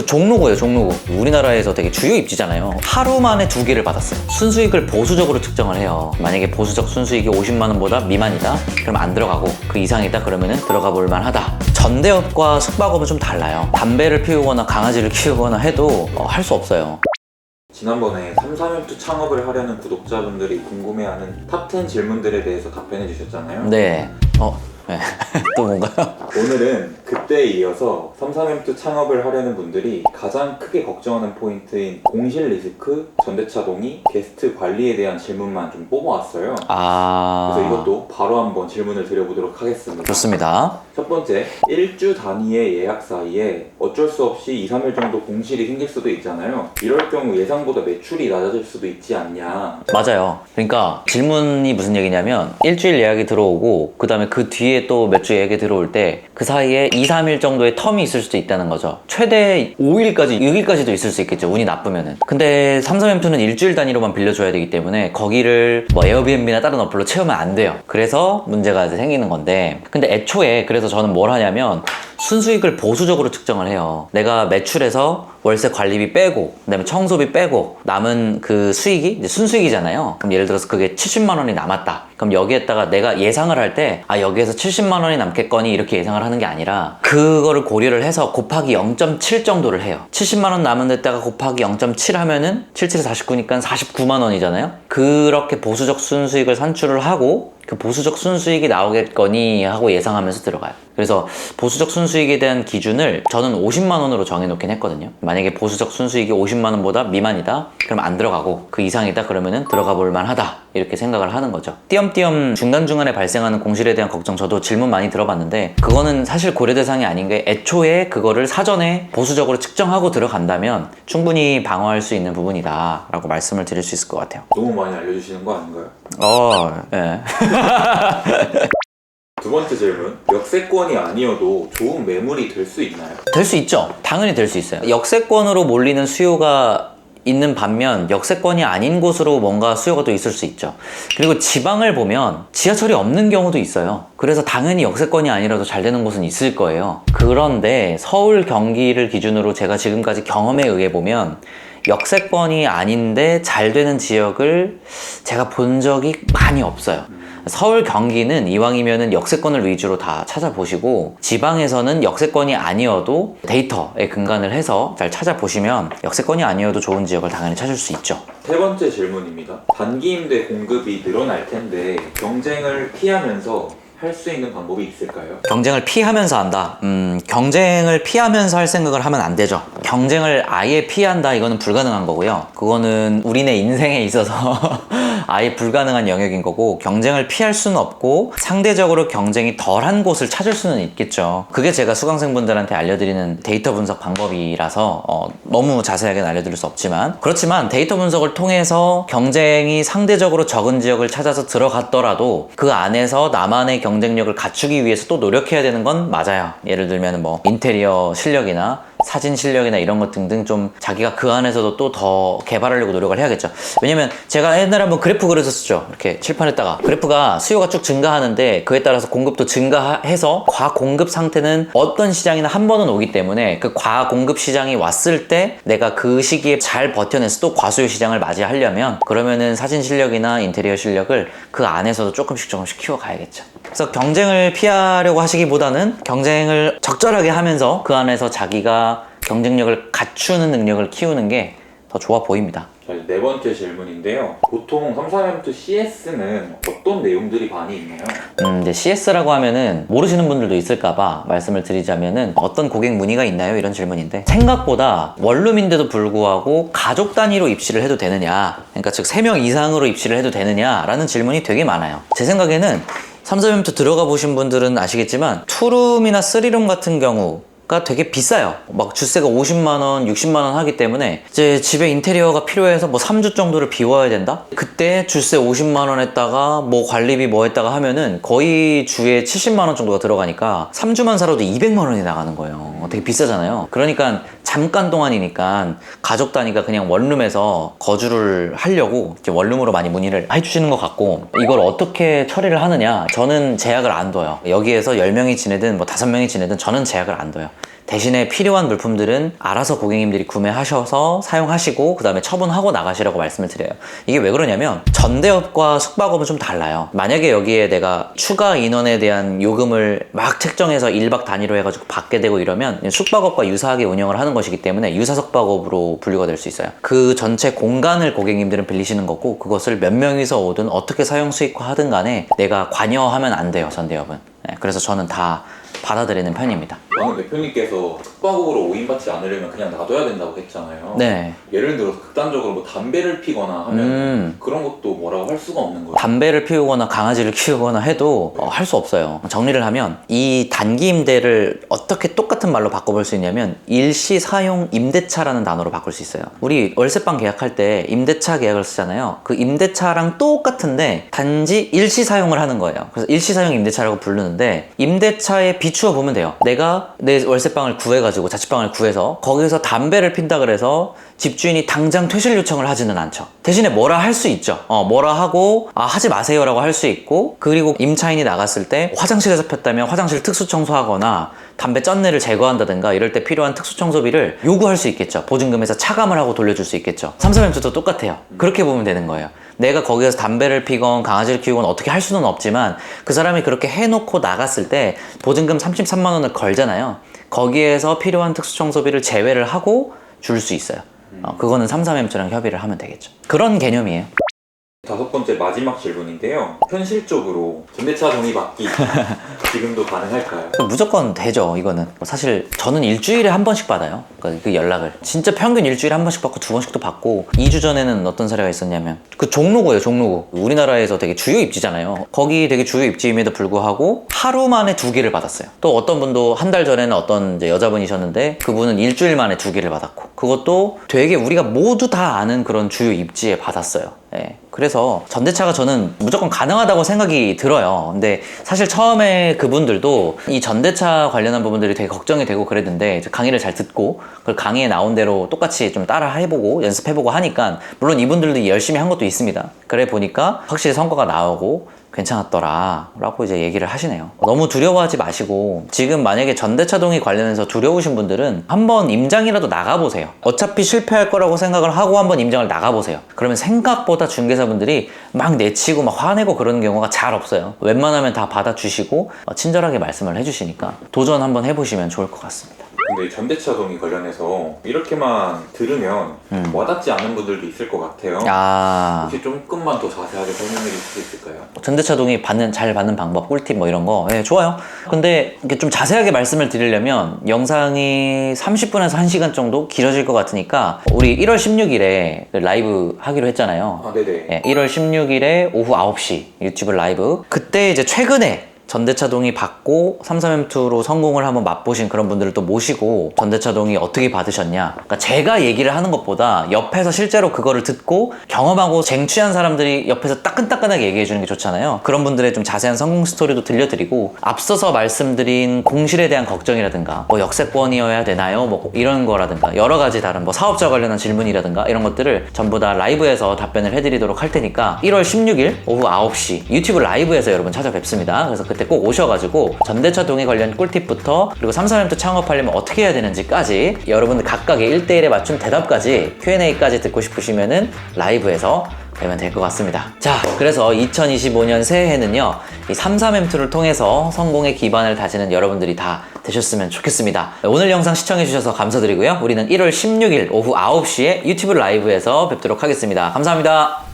그 종로구예요, 종로구. 우리나라에서 되게 주요 입지잖아요. 하루 만에 두 개를 받았어요. 순수익을 보수적으로 측정을 해요. 만약에 보수적 순수익이 50만 원보다 미만이다? 그럼 안 들어가고 그 이상이다? 그러면은 들어가 볼 만하다. 전대업과 숙박업은 좀 달라요. 담배를 피우거나 강아지를 키우거나 해도 어, 할수 없어요. 지난번에 33M 창업을 하려는 구독자분들이 궁금해하는 탑10 질문들에 대해서 답변해 주셨잖아요. 네. 어, 네. 또 뭔가요? 오늘은 그때에 이어서 33M 창업을 하려는 분들이 가장 크게 걱정하는 포인트인 공실 리스크, 전대차 동의, 게스트 관리에 대한 질문만 좀 뽑아왔어요. 아. 그래서 이것도 바로 한번 질문을 드려보도록 하겠습니다. 좋습니다. 첫 번째, 일주 단위의 예약 사이에 어쩔 수 없이 2, 3일 정도 공실이 생길 수도 있잖아요. 이럴 경우 예상보다 매출이 낮아질 수도 있지 않냐. 맞아요. 그러니까 질문이 무슨 얘기냐면 일주일 예약이 들어오고 그 다음에 그 뒤에 또 몇 주 예약이 들어올 때 그 사이에 2, 3일 정도의 텀이 있을 수도 있다는 거죠. 최대 5일까지, 6일까지도 있을 수 있겠죠. 운이 나쁘면은. 근데 삼성엠투는 일주일 단위로만 빌려줘야 되기 때문에 거기를 뭐 에어비앤비나 다른 어플로 채우면 안 돼요. 그래서 문제가 이제 생기는 건데 근데 애초에 그래서 저는 뭘 하냐면 순수익을 보수적으로 측정을 해요. 내가 매출에서 월세 관리비 빼고, 그다음에 청소비 빼고 남은 그 수익이 순수익이잖아요. 그럼 예를 들어서 그게 70만 원이 남았다. 그럼 여기에다가 내가 예상을 할 때 아 여기에서 70만 원이 남겠거니 이렇게 예상을 하는 게 아니라 그거를 고려를 해서 곱하기 0.7 정도를 해요. 70만 원 남은 데다가 곱하기 0.7 하면은 77에 49니까 49만 원이잖아요. 그렇게 보수적 순수익을 산출을 하고 그 보수적 순수익이 나오겠거니 하고 예상하면서 들어가요. 그래서 보수적 순수익에 대한 기준을 저는 50만 원으로 정해놓긴 했거든요. 만약에 보수적 순수익이 50만 원보다 미만이다? 그럼 안 들어가고 그 이상이다? 그러면은 들어가 볼 만하다. 이렇게 생각을 하는 거죠. 띄엄띄엄 중간 중간에 발생하는 공실에 대한 걱정 저도 질문 많이 들어봤는데 그거는 사실 고려 대상이 아닌 게 애초에 그거를 사전에 보수적으로 측정하고 들어간다면 충분히 방어할 수 있는 부분이다 라고 말씀을 드릴 수 있을 것 같아요. 너무 많이 알려주시는 거 아닌가요? 어, 예. 두 번째 질문. 역세권이 아니어도 좋은 매물이 될 수 있나요? 될 수 있죠. 당연히 될 수 있어요. 역세권으로 몰리는 수요가 있는 반면 역세권이 아닌 곳으로 뭔가 수요가 또 있을 수 있죠. 그리고 지방을 보면 지하철이 없는 경우도 있어요. 그래서 당연히 역세권이 아니라도 잘 되는 곳은 있을 거예요. 그런데 서울, 경기를 기준으로 제가 지금까지 경험에 의해 보면 역세권이 아닌데 잘 되는 지역을 제가 본 적이 많이 없어요. 서울 경기는 이왕이면은 역세권을 위주로 다 찾아보시고 지방에서는 역세권이 아니어도 데이터에 근간을 해서 잘 찾아보시면 역세권이 아니어도 좋은 지역을 당연히 찾을 수 있죠. 세 번째 질문입니다. 단기 임대 공급이 늘어날 텐데 경쟁을 피하면서 할 수 있는 방법이 있을까요? 경쟁을 피하면서 한다. 음, 경쟁을 피하면서 할 생각을 하면 안 되죠. 경쟁을 아예 피한다. 이거는 불가능한 거고요. 그거는 우리네 인생에 있어서 아예 불가능한 영역인 거고 경쟁을 피할 수는 없고 상대적으로 경쟁이 덜한 곳을 찾을 수는 있겠죠. 그게 제가 수강생분들한테 알려드리는 데이터 분석 방법이라서 어, 너무 자세하게는 알려드릴 수 없지만 그렇지만 데이터 분석을 통해서 경쟁이 상대적으로 적은 지역을 찾아서 들어갔더라도 그 안에서 나만의 경쟁력을 갖추기 위해서 또 노력해야 되는 건 맞아요. 예를 들면 뭐 인테리어 실력이나 사진 실력이나 이런 것 등등 좀 자기가 그 안에서도 또 더 개발하려고 노력을 해야겠죠. 왜냐면 제가 옛날에 한번 그래프 그려줬었죠. 이렇게 칠판에다가 그래프가 수요가 쭉 증가하는데 그에 따라서 공급도 증가해서 과공급 상태는 어떤 시장이나 한 번은 오기 때문에 그 과공급 시장이 왔을 때 내가 그 시기에 잘 버텨내서 또 과수요 시장을 맞이하려면 그러면은 사진 실력이나 인테리어 실력을 그 안에서도 조금씩 조금씩 키워가야겠죠. 그래서 경쟁을 피하려고 하시기보다는 경쟁을 적절하게 하면서 그 안에서 자기가 경쟁력을 갖추는 능력을 키우는 게 더 좋아 보입니다. 자, 이제 네 번째 질문인데요. 보통 33M CS는 어떤 내용들이 많이 있나요? 음, 이제 CS라고 하면은 모르시는 분들도 있을까봐 말씀을 드리자면은 어떤 고객 문의가 있나요? 이런 질문인데 생각보다 원룸인데도 불구하고 가족 단위로 입시를 해도 되느냐? 그러니까 즉 3명 이상으로 입시를 해도 되느냐라는 질문이 되게 많아요. 제 생각에는 3사면부터 들어가 보신 분들은 아시겠지만 투룸이나 쓰리룸 같은 경우 가 되게 비싸요. 막 주세가 50만 원, 60만 원 하기 때문에 이제 집에 인테리어가 필요해서 뭐 3주 정도를 비워야 된다. 그때 주세 50만 원에다가 뭐 관리비 뭐 했다가 하면은 거의 주에 70만 원 정도가 들어가니까 3주만 살아도 200만 원이 나가는 거예요. 되게 비싸잖아요. 그러니까 잠깐 동안이니까 가족 단위가 그냥 원룸에서 거주를 하려고 이제 원룸으로 많이 문의를 해주시는 것 같고 이걸 어떻게 처리를 하느냐 저는 제약을 안 둬요 여기에서 10명이 지내든 뭐 5명이 지내든 저는 제약을 안 둬요 대신에 필요한 물품들은 알아서 고객님들이 구매하셔서 사용하시고 그 다음에 처분하고 나가시라고 말씀을 드려요. 이게 왜 그러냐면 전대업과 숙박업은 좀 달라요. 만약에 여기에 내가 추가 인원에 대한 요금을 막 책정해서 1박 단위로 해가지고 받게 되고 이러면 숙박업과 유사하게 운영을 하는 것이기 때문에 유사숙박업으로 분류가 될 수 있어요. 그 전체 공간을 고객님들은 빌리시는 거고 그것을 몇 명이서 오든 어떻게 사용 수익화 하든 간에 내가 관여하면 안 돼요 전대업은. 네, 그래서 저는 다 받아들이는 편입니다. 방금 대표님께서 숙박업으로 오인받지 않으려면 그냥 놔둬야 된다고 했잖아요. 네. 예를 들어서 극단적으로 뭐 담배를 피거나 하면 음. 그런 것도 뭐라고 할 수가 없는 거예요. 담배를 피우거나 강아지를 키우거나 해도 할수 없어요. 정리를 하면 이 단기 임대를 어떻게 똑같은 말로 바꿔볼 수 있냐면 일시 사용 임대차라는 단어로 바꿀 수 있어요. 우리 월세방 계약할 때 임대차 계약을 쓰잖아요. 그 임대차랑 똑같은데 단지 일시 사용을 하는 거예요. 그래서 일시 사용 임대차라고 부르는데 임대차에 비추어 보면 돼요. 내가 내 월세방을 구해가지고 자취방을 구해서 거기서 담배를 핀다 그래서 집주인이 당장 퇴실 요청을 하지는 않죠. 대신에 뭐라 할 수 있죠. 어, 뭐라 하고 아 하지 마세요라고 할 수 있고 그리고 임차인이 나갔을 때 화장실에서 폈다면 화장실 특수 청소하거나 담배 쩐내를 제거한다든가 이럴 때 필요한 특수 청소비를 요구할 수 있겠죠. 보증금에서 차감을 하고 돌려줄 수 있겠죠. 삼삼엠투도 똑같아요. 그렇게 보면 되는 거예요. 내가 거기에서 담배를 피건 강아지를 키우건 어떻게 할 수는 없지만 그 사람이 그렇게 해놓고 나갔을 때 보증금 33만 원을 걸잖아요. 거기에서 필요한 특수 청소비를 제외를 하고 줄 수 있어요. 어, 그거는 삼삼엠투랑 협의를 하면 되겠죠. 그런 개념이에요. 다섯 번째 마지막 질문인데요. 현실적으로 전대차 동의 받기 지금도 가능할까요? 무조건 되죠 이거는. 뭐 사실 저는 일주일에 한 번씩 받아요. 그그 연락을. 진짜 평균 일주일에 한 번씩 받고 두 번씩도 받고 2주 전에는 어떤 사례가 있었냐면 그 종로구예요 종로구. 우리나라에서 되게 주요 입지잖아요. 거기 되게 주요 입지임에도 불구하고 하루 만에 두 개를 받았어요. 또 어떤 분도 한 달 전에는 어떤 이제 여자분이셨는데 그분은 일주일 만에 두 개를 받았고 그것도 되게 우리가 모두 다 아는 그런 주요 입지에 받았어요 예. 그래서 전대차가 저는 무조건 가능하다고 생각이 들어요. 근데 사실 처음에 그분들도 이 전대차 관련한 부분들이 되게 걱정이 되고 그랬는데 강의를 잘 듣고 그 강의에 나온 대로 똑같이 좀 따라 해보고 연습해보고 하니까 물론 이분들도 열심히 한 것도 있습니다. 그래 보니까 확실히 성과가 나오고 괜찮았더라 라고 이제 얘기를 하시네요. 너무 두려워하지 마시고 지금 만약에 전대차동이 관련해서 두려우신 분들은 한번 임장이라도 나가보세요. 어차피 실패할 거라고 생각을 하고 한번 임장을 나가보세요. 그러면 생각보다 중개사분들이 막 내치고 막 화내고 그러는 경우가 잘 없어요. 웬만하면 다 받아주시고 어, 친절하게 말씀을 해주시니까 도전 한번 해보시면 좋을 것 같습니다 근데 전대차 동의 관련해서 이렇게만 들으면 음. 와닿지 않은 분들도 있을 것 같아요. 아 혹시 조금만 더 자세하게 설명해 주실 수 있을까요? 전대차동이 받는 잘 받는 방법 꿀팁 뭐 이런 거 예, 좋아요 근데 이렇게 좀 자세하게 말씀을 드리려면 영상이 30분에서 1시간 정도 길어질 것 같으니까 우리 1월 16일에 라이브 하기로 했잖아요 아, 네네. 예, 1월 16일에 오후 9시 유튜브 라이브 그때 이제 최근에 전대차동이 받고 33M2로 성공을 한번 맛보신 그런 분들을 또 모시고 전대차동이 어떻게 받으셨냐. 그러니까 제가 얘기를 하는 것보다 옆에서 실제로 그거를 듣고 경험하고 쟁취한 사람들이 옆에서 따끈따끈하게 얘기해 주는 게 좋잖아요. 그런 분들의 좀 자세한 성공 스토리도 들려드리고 앞서서 말씀드린 공실에 대한 걱정이라든가 뭐 역세권이어야 되나요? 뭐 이런 거라든가 여러 가지 다른 뭐 사업자 관련한 질문이라든가 이런 것들을 전부 다 라이브에서 답변을 해드리도록 할 테니까 1월 16일 오후 9시 유튜브 라이브에서 여러분 찾아뵙습니다. 그래서 그때 꼭 오셔가지고 전대차 동의 관련 꿀팁부터 그리고 33M 창업하려면 어떻게 해야 되는지까지 여러분들 각각의 1대1에 맞춘 대답까지 Q&A까지 듣고 싶으시면은 라이브에서 되면 될 것 같습니다. 자, 그래서 2025년 새해에는요, 이 33M2를 통해서 성공의 기반을 다지는 여러분들이 다 되셨으면 좋겠습니다. 오늘 영상 시청해주셔서 감사드리고요. 우리는 1월 16일 오후 9시에 유튜브 라이브에서 뵙도록 하겠습니다. 감사합니다.